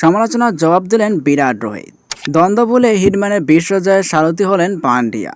সমালোচনার জবাব দিলেন বিরাট রোহিত। দ্বন্দ্ব বলে হিটম্যানের বিশ্বজয়ের সারথি হলেন পান্ডিয়া।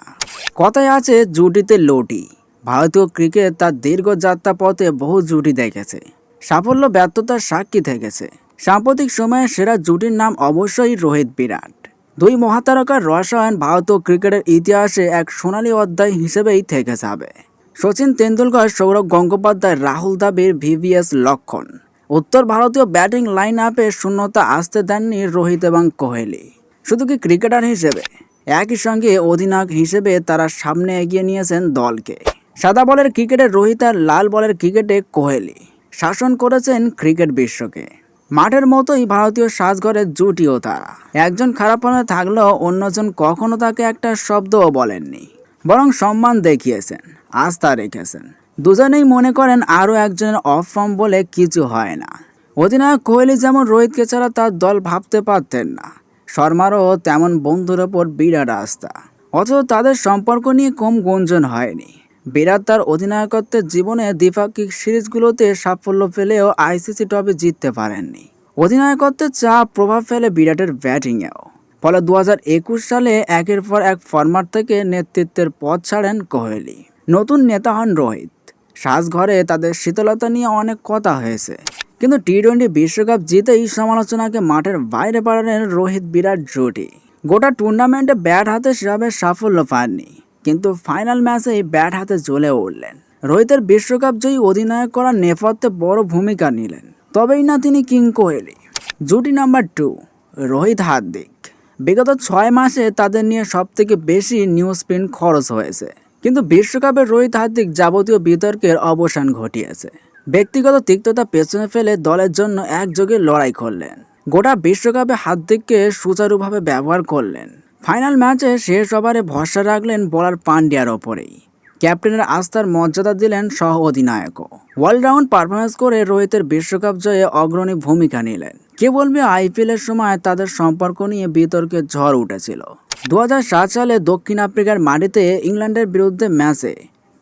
কথায় আছে জুটিতে লোটি। ভারতীয় ক্রিকেট তার দীর্ঘ যাত্রা পথে বহু জুটি দেখেছে। সাফল্য, ব্যর্থতার সাক্ষী থেকেছে। সাম্প্রতিক সময়ে সেরা জুটির নাম অবশ্যই রোহিত বিরাট। দুই মহাতারকার রসায়ন ভারতীয় ক্রিকেটের ইতিহাসে এক সোনালী অধ্যায় হিসেবেই থেকে যাবে। সচিন তেন্ডুলকর, সৌরভ গঙ্গোপাধ্যায়, রাহুল দ্রাবিড়, ভিভিএস লক্ষণ। উত্তর ভারতীয় ব্যাটিং লাইন আপে শূন্যতা আসতে দেননি রোহিত এবং কোহলি। শুধু কি ক্রিকেটার হিসেবে? একই সঙ্গে অধিনায়ক হিসেবে তারা সামনে এগিয়ে নিয়েছেন দলকে। সাদা বলের ক্রিকেটে রোহিত আর লাল বলের ক্রিকেটে কোহলি। শাসন করেছেন ক্রিকেট বিশ্বকে। মাঠের মতোই ভারতীয় সাজঘরের জুটিও তারা। একজন খারাপ মনে থাকলেও অন্যজন কখনো তাকে একটা শব্দও বলেননি। বরং সম্মান দেখিয়েছেন, আস্থা রেখেছেন। দুজনেই মনে করেন আরও একজনের অফ ফর্ম বলে কিছু হয় না। অধিনায়ক কোহলি যেমন রোহিতকে ছাড়া তার দল ভাবতে পারতেন না, শর্মারও তেমন বন্ধুর ওপর বিরাট আস্থা। অথচ তাদের সম্পর্ক নিয়ে কম গুঞ্জন হয়নি। বিরাট তার অধিনায়কত্বের জীবনে দ্বিপাক্ষিক সিরিজগুলোতে সাফল্য পেলেও আইসিসি ট্রফি জিততে পারেননি। অধিনায়কত্বের চাপ প্রভাব ফেলে বিরাটের ব্যাটিংয়েও। ফলে দু হাজার একুশ সালে একের পর এক ফরম্যাট থেকে নেতৃত্বের পথ ছাড়েন কোহলি। নতুন নেতা হন রোহিত। সাজঘরে তাদের শীতলতা নিয়ে অনেক কথা হয়েছে। কিন্তু টি টোয়েন্টি বিশ্বকাপ জিতেই সমালোচনাকে মাঠের বাইরে পাঠালেন রোহিত বিরাট জুটি গোটা টুর্নামেন্টে ব্যাট হাতে সেভাবে সাফল্য পাননি, কিন্তু ফাইনাল ম্যাচেই ব্যাট হাতে জ্বলে উঠলেন। রোহিতের বিশ্বকাপ জয়ী অধিনায়ক করার নেপথ্যে বড় ভূমিকা নিলেন। তবেই না তিনি কিং কোহলি। জুটি নাম্বার টু, রোহিত হার্দিক। বিগত ছয় মাসে তাদের নিয়ে সবথেকে বেশি নিউজ প্রিন্ট খরচ হয়েছে। কিন্তু বিশ্বকাপে রোহিত হার্দিক যাবতীয় বিতর্কের অবসান ঘটিয়েছে। ব্যক্তিগত তিক্ততা পেছনে ফেলে দলের জন্য একযোগে লড়াই করলেন। গোটা বিশ্বকাপে হার্দিককে সুচারুভাবে ব্যবহার করলেন। ফাইনাল ম্যাচে শেষ ওভারে ভরসা রাখলেন বলার পান্ডিয়ার ওপরেই। ক্যাপ্টেনের আস্থার মর্যাদা দিলেন সহ অধিনায়কও। অলরাউন্ড পারফরমেন্স করে রোহিতের বিশ্বকাপ জয়ে অগ্রণী ভূমিকা নিলেন। কে বলবে আইপিএলের সময় তাদের সম্পর্ক নিয়ে বিতর্কের ঝড় উঠেছিল। দু হাজার সাত সালে দক্ষিণ আফ্রিকার মাটিতে ইংল্যান্ডের বিরুদ্ধে ম্যাচে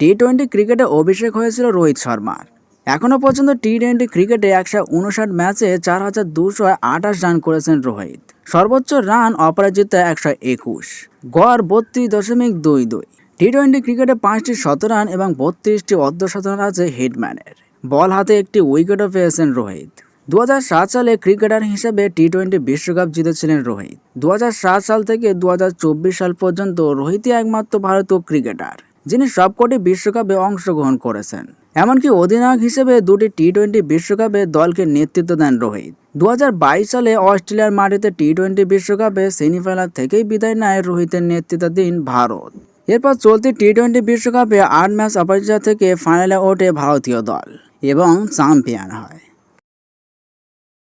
টি টোয়েন্টি ক্রিকেটে অভিষেক হয়েছিল রোহিত শর্মার। এখনও পর্যন্ত টি টোয়েন্টি ক্রিকেটে একশো উনষাট ম্যাচে চার হাজার দুশো আঠাশ রান করেছেন রোহিত। সর্বোচ্চ রান অপরাজিত একশো একুশ। গড় বত্রিশ দশমিক দুই দুই। টি টোয়েন্টি ক্রিকেটে পাঁচটি শতরান এবং বত্রিশটি অর্ধশতরান আছে হিটম্যানের। বল হাতে একটি উইকেটও পেয়েছেন রোহিত। দু হাজার সাত সালে ক্রিকেটার হিসেবে টি টোয়েন্টি বিশ্বকাপ জিতেছিলেন রোহিত। দু হাজার সাত সাল থেকে দু হাজার চব্বিশ সাল পর্যন্ত রোহিতই একমাত্র ভারতীয় ক্রিকেটার, যিনি সবকটি বিশ্বকাপে অংশগ্রহণ করেছেন। এমনকি অধিনায়ক হিসেবে দুটি টি টোয়েন্টি বিশ্বকাপে দলকে নেতৃত্ব দেন রোহিত। দু হাজার বাইশ সালে অস্ট্রেলিয়ার মাটিতে টি টোয়েন্টি বিশ্বকাপে সেমিফাইনাল থেকেই বিদায় নেয় রোহিতের নেতৃত্বাধীন ভারত। এরপর চলতি টি টোয়েন্টি বিশ্বকাপে আট ম্যাচ অপরাজিত থেকে ফাইনালে ওঠে ভারতীয় দল এবং চ্যাম্পিয়ন হয়।